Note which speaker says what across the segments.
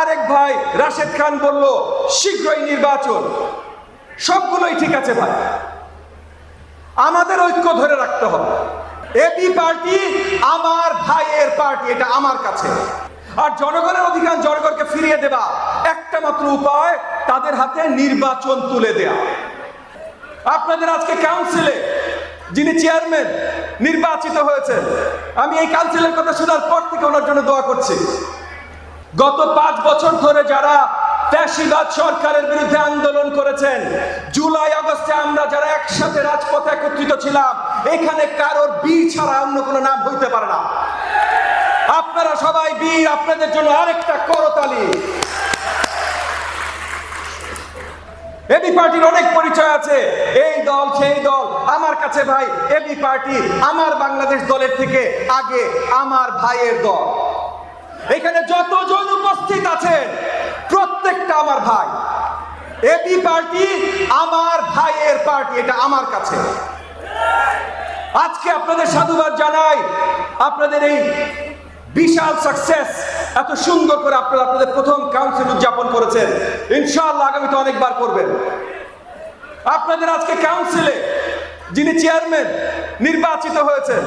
Speaker 1: আরেক ভাই রাশেদ খান বলল, শীঘ্রই নির্বাচন। সবগুলোই ঠিক আছে ভাই। আমাদের ঐক্য ধরে রাখতে হবে। এবি পার্টি আমার ভাইয়ের পার্টি, এটা আমার কাছে। আর জনগণের অধিকার জনগণকে ফিরিয়ে দেবা। একটা মাত্র উপায়, তাদের হাতে নির্বাচন তুলে দেয়া। আপনাদের আজকে কাউন্সিলে যিনি চেয়ারম্যান নির্বাচিত হয়েছেন, আমি এই কাউন্সিলের কথা শোনার পর থেকে ওনার জন্য দোয়া করছি। গত পাঁচ বছর ধরে যারা ফ্যাসিবাদ সরকারের বিরুদ্ধে আন্দোলন করেছেন, জুলাই, আগস্টে আমরা যারা একসাথে রাজপথে একত্রিত ছিলাম, এখানে কারোর বি ছাড়া অন্য কোনো নাম হইতে পারে না। আপনারা সবাই বীর, আপনাদের জন্য আরেকটা করতালি। এবি পার্টির অনেক পরিচয় আছে। এই দল, সেই দল, আমার কাছে ভাই, এবি পার্টি, আমার বাংলাদেশ দলের থেকে আগে আমার ভাইয়ের দল। এখানে যতজন উপস্থিত আছেন, প্রত্যেকটা আমার ভাই। এবি পার্টি আমার ভাইয়ের পার্টি, এটা আমার কাছে। আজকে আপনাদের সাধুবাদ জানাই, আপনাদের এই বিশাল সাকসেস এত সুন্দর করে আপনারা আপনাদের প্রথম কাউন্সিল উদযাপন করেছেন। ইনশাআল্লাহ আগামীতে অনেকবার করবেন। আপনাদের আজকে কাউন্সিলে যিনি চেয়ারম্যান নির্বাচিত হয়েছেন,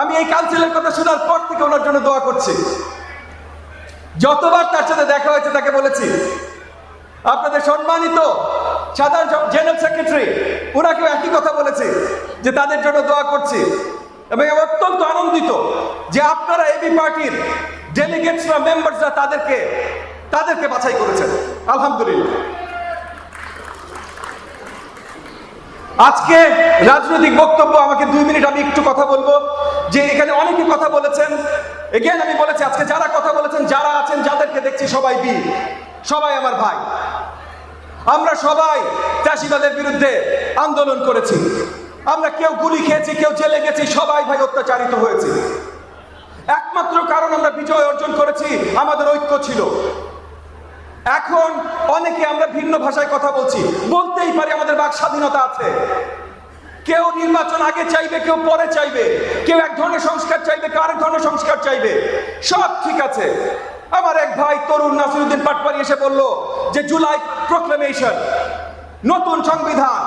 Speaker 1: আমি এই কাউন্সিলের কথা শোনার পর থেকে ওনার জন্য দোয়া করছি। যতবার তার সাথে দেখা হয়েছে তাকে বলেছি, আপনাদের সম্মানিত সাধারণ জেনারেল সেক্রেটারি, ওনাকেও একই কথা বলেছি, যে তাদের জন্য দোয়া করছি এবং আমি অত্যন্ত আনন্দিত যে আপনারা এবি পার্টির ডেলিগেটসরা মেম্বার্সরা তাদেরকে তাদেরকে বাছাই করেছেন। আলহামদুলিল্লাহ। আজকে রাজনৈতিক বক্তব্য আমাকে দুই মিনিট আমি একটু কথা বলব, যে এখানে অনেকে কথা বলেছেন। এগেন আমি বলেছি, আজকে যারা কথা বলেছেন, যারা দেখছি সবাই বীর, সবাই আমার ভাই। আমরা সবাই চাষিবাদের বিরুদ্ধে আন্দোলন করেছি। আমরা কেউ গুলি খেয়েছি, কেউ জেলে গেছি, সবাই ভাই অত্যাচারিত হয়েছে। একমাত্র কারণ আমরা বিজয় অর্জন করেছি, আমাদের ঐক্য ছিল। এখন অনেকে আমরা ভিন্ন ভাষায় কথা বলছি, বলতেই পারি আমাদের বাক স্বাধীনতা আছে। কেউ নির্বাচন আগে চাইবে, কেউ পরে চাইবে। কেউ এক ধরনের সংস্কার চাইবে, কেউ আরেক ধরনের সংস্কার চাইবে। সব ঠিক আছে। আমার তরুণ নাসিরুদ্দিন পাটপারি এসে বলল যে জুলাই প্রোক্লেমেশন নতুন সংবিধান।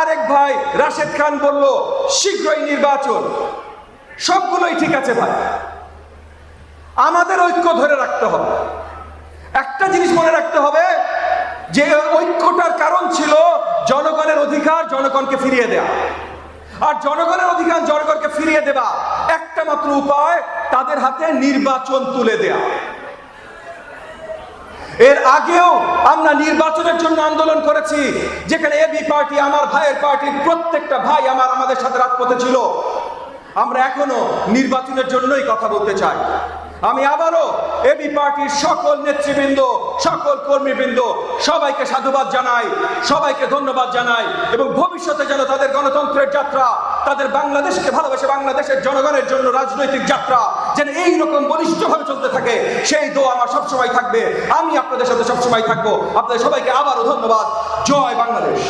Speaker 1: আরেক ভাই রাশেদ খান বলল, শীঘ্রই নির্বাচন। সবগুলোই ঠিক আছে ভাই। আমাদের ঐক্য ধরে রাখতে হবে। একটা জিনিস মনে রাখতে হবে, যে ঐক্যটার কারণ ছিল জনগণের অধিকার জনগণকে ফিরিয়ে দেয়া। আর জনগণের অধিকার জনগণকে ফিরিয়ে দেবা একটা মাত্র উপায়, তাদের হাতে নির্বাচন তুলে দেয়া। এর আগেও আমরা নির্বাচনের জন্য আন্দোলন করেছি, যেখানে এবি পার্টি, আমার ভাইয়ের পার্টির প্রত্যেকটা ভাই আমার, আমাদের সাথে রাজপথে ছিল। আমরা এখনও নির্বাচনের জন্যই কথা বলতে চাই। আমি আবারও এবি পার্টির সকল নেতৃবৃন্দ, সকল কর্মীবৃন্দ, সবাইকে সাধুবাদ জানাই, সবাইকে ধন্যবাদ জানাই, এবং ভবিষ্যতে যেন তাদের গণতন্ত্রের যাত্রা, তাদের বাংলাদেশকে ভালোবেসে বাংলাদেশের জনগণের জন্য রাজনৈতিক যাত্রা যেন এইরকম বলিষ্ঠভাবে চলতে থাকে। সেই দোয়া আমার সবসময় থাকবে। আমি আপনাদের সাথে সবসময় থাকব। আপনাদের সবাইকে আবারও ধন্যবাদ। জয় বাংলাদেশ।